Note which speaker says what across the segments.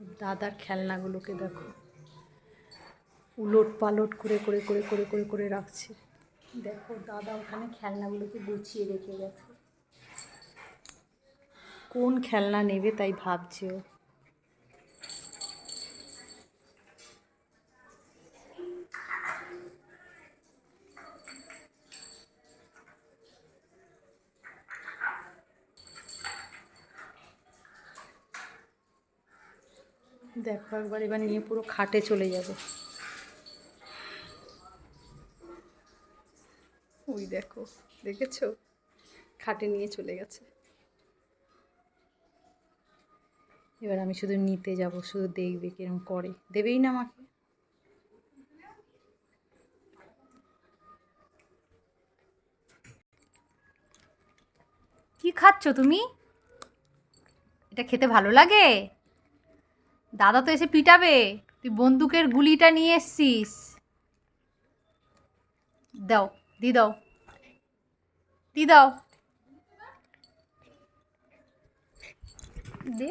Speaker 1: দাদার খেলনাগুলোকে দেখো। উলট পালট করে করে করে করে করে করে রাখছে। দেখো, দাদা ওখানে খেলনাগুলোকে গুছিয়ে রেখে গেছে। কোন খেলনা নেবে তাই ভাবছে ও। দেখো, একবার এবার নিয়ে পুরো খাটে চলে যাবে। ওই দেখো, দেখেছ? খাটে নিয়ে চলে গেছে। এবার আমি শুধু নিতে যাব, শুধু দেখবে কিরম করে। দেবেই না আমাকে। কি খাচ্ছ তুমি? এটা খেতে ভালো লাগে? দাদা তো এসে পিটাবে। তুই বন্দুকের গুলিটা নিয়ে এসছিস। দাও দি দাও। দি দাও। দে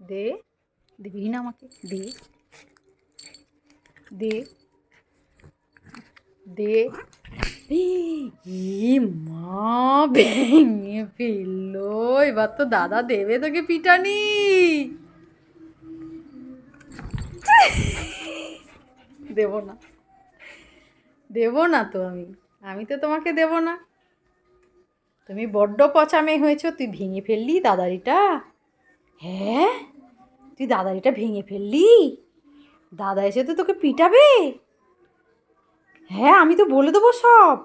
Speaker 1: দে, দিবি না আমাকে, দে। দে দে। মা, ভেঙে ফেলল। এবার তো দাদা দেবে তোকে পিটানি। দেব না। দেব না তো আমি। আমি তো তোমাকে দেব না। তুমি বড্ড পচামে হয়েছো, তুই ভেঙে ফেললি দাদারিটা। হ্যাঁ? তুই দাদারিটা ভেঙে ফেললি? দাদা এসে তো তোকে পিটাবে? হ্যাঁ আমি তো বলে দেবো সব,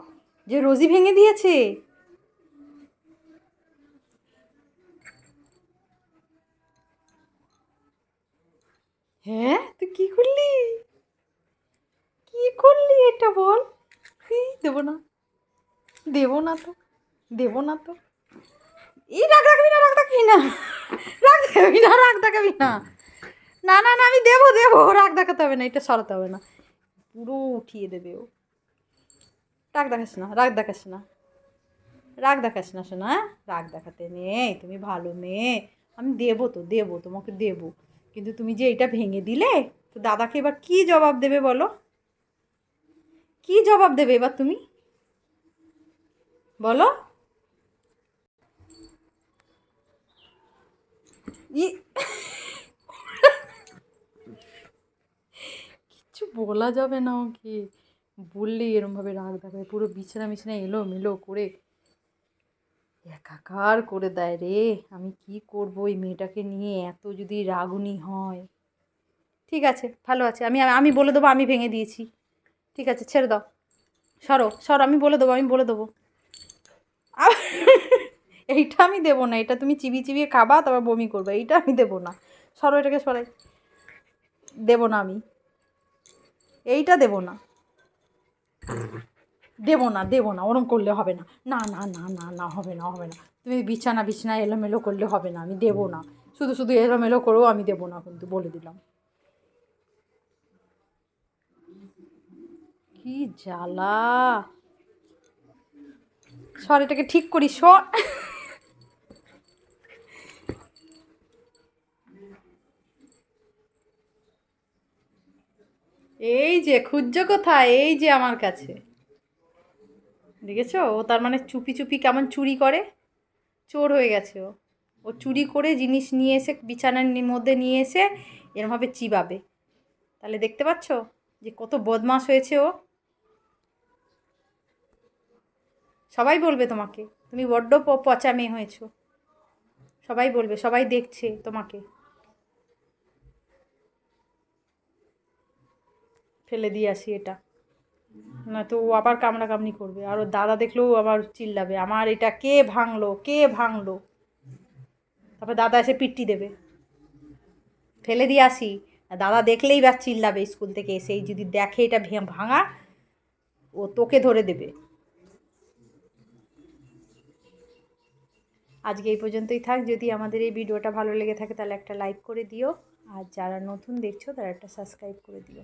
Speaker 1: যে রোজি ভেঙে দিয়েছে। হ্যাঁ? তুই কি করলি? কি করলি এটা বল? দেবো না। দেবো না তো। দেবো না তো। এই রাগ রাখবি না রাগ রাখবি না। রাগ দেখাবি না রাগ দেখাবি না। না না না আমি দেবো দেবো। রাগ দেখাতে হবে না এটা সরাতে হবে না। পুরো উঠিয়ে দেবে ও। রাগ দেখাস না রাগ দেখাস না। রাগ দেখাস না শোনা হ্যাঁ? রাগ দেখাতে নেই তুমি ভালো মেয়ে। আমি দেবো তো দেবো তোমাকে দেবো। কিন্তু তুমি যে এটা ভেঙে দিলে, তো দাদাকে এবার কি জবাব দেবে বলো? কি জবাব দেবে এবার তুমি? বলো। ই কিচ্ছু বলা যাবে না ওকে। বললেই এরমভাবে রাগ দেখায় পুরো বিছানা বিছানা এলো মেলো করে একাকার করে দেয় রে। আমি কি করব ওই মেয়েটাকে নিয়ে? এত যদি রাগুনি হয়। ঠিক আছে, ভালো আছে। আমি আমি বলে দেবো, আমি ভেঙে দিয়েছি। ঠিক আছে, ছেড়ে দাও। সরো সরো, আমি বলে দেবো, আমি বলে দেবো। এইটা আমি দেবো না। এটা তুমি চিবিয়ে চিবিয়ে খাবা, তারপর বমি করবে। এইটা আমি দেবো না। সরো এটাকে, সরাই। দেবো না আমি। এইটা দেবো না। দেবো না দেবো না, ওরম করলে হবে না। না না না না না, হবে না হবে না। তুমি বিছানা বিছানা এলোমেলো করলে হবে না, আমি দেবো না। শুধু শুধু এলোমেলো করেও আমি দেবো না কিন্তু, বলে দিলাম। কি জ্বালা। সর, এটাকে ঠিক করি, সর। এই যে, খুঁজছো কোথায়? এই যে আমার কাছে। দেখেছ? ও তার মানে চুপি চুপি কেমন চুরি করে? চোর হয়ে গেছে ও। ও চুরি করে জিনিস নিয়ে এসে, বিছানার মধ্যে নিয়ে এসে এরমভাবে চিবাবে। তাহলে দেখতে পাচ্ছ যে কত বদমাস হয়েছে ও? সবাই বলবে তোমাকে, তুমি বড্ড পচা মেয়ে হয়েছো। সবাই বলবে, সবাই দেখছে তোমাকে। ফেলে দিয়ে আসি এটা। নয়তো ও আবার কামড়া কামড়ি করবে। আর ওর দাদা দেখলেও আবার চিল্লাবে। আমার এটা কে ভাঙলো? কে ভাঙলো? তারপর দাদা এসে পিট্টি দেবে। ফেলে দিয়ে আসি। দাদা দেখলেই ব্যাস চিল্লাবে স্কুল থেকে এসেই যদি দেখে এটা ভাঙা, ও তোকে ধরে দেবে। আজকে এই পর্যন্তই থাক। যদি আমাদের এই ভিডিওটা ভালো লেগে থাকে তাহলে একটা লাইক করে দিও। আর যারা নতুন দেখছ তারা একটা সাবস্ক্রাইব করে দিও।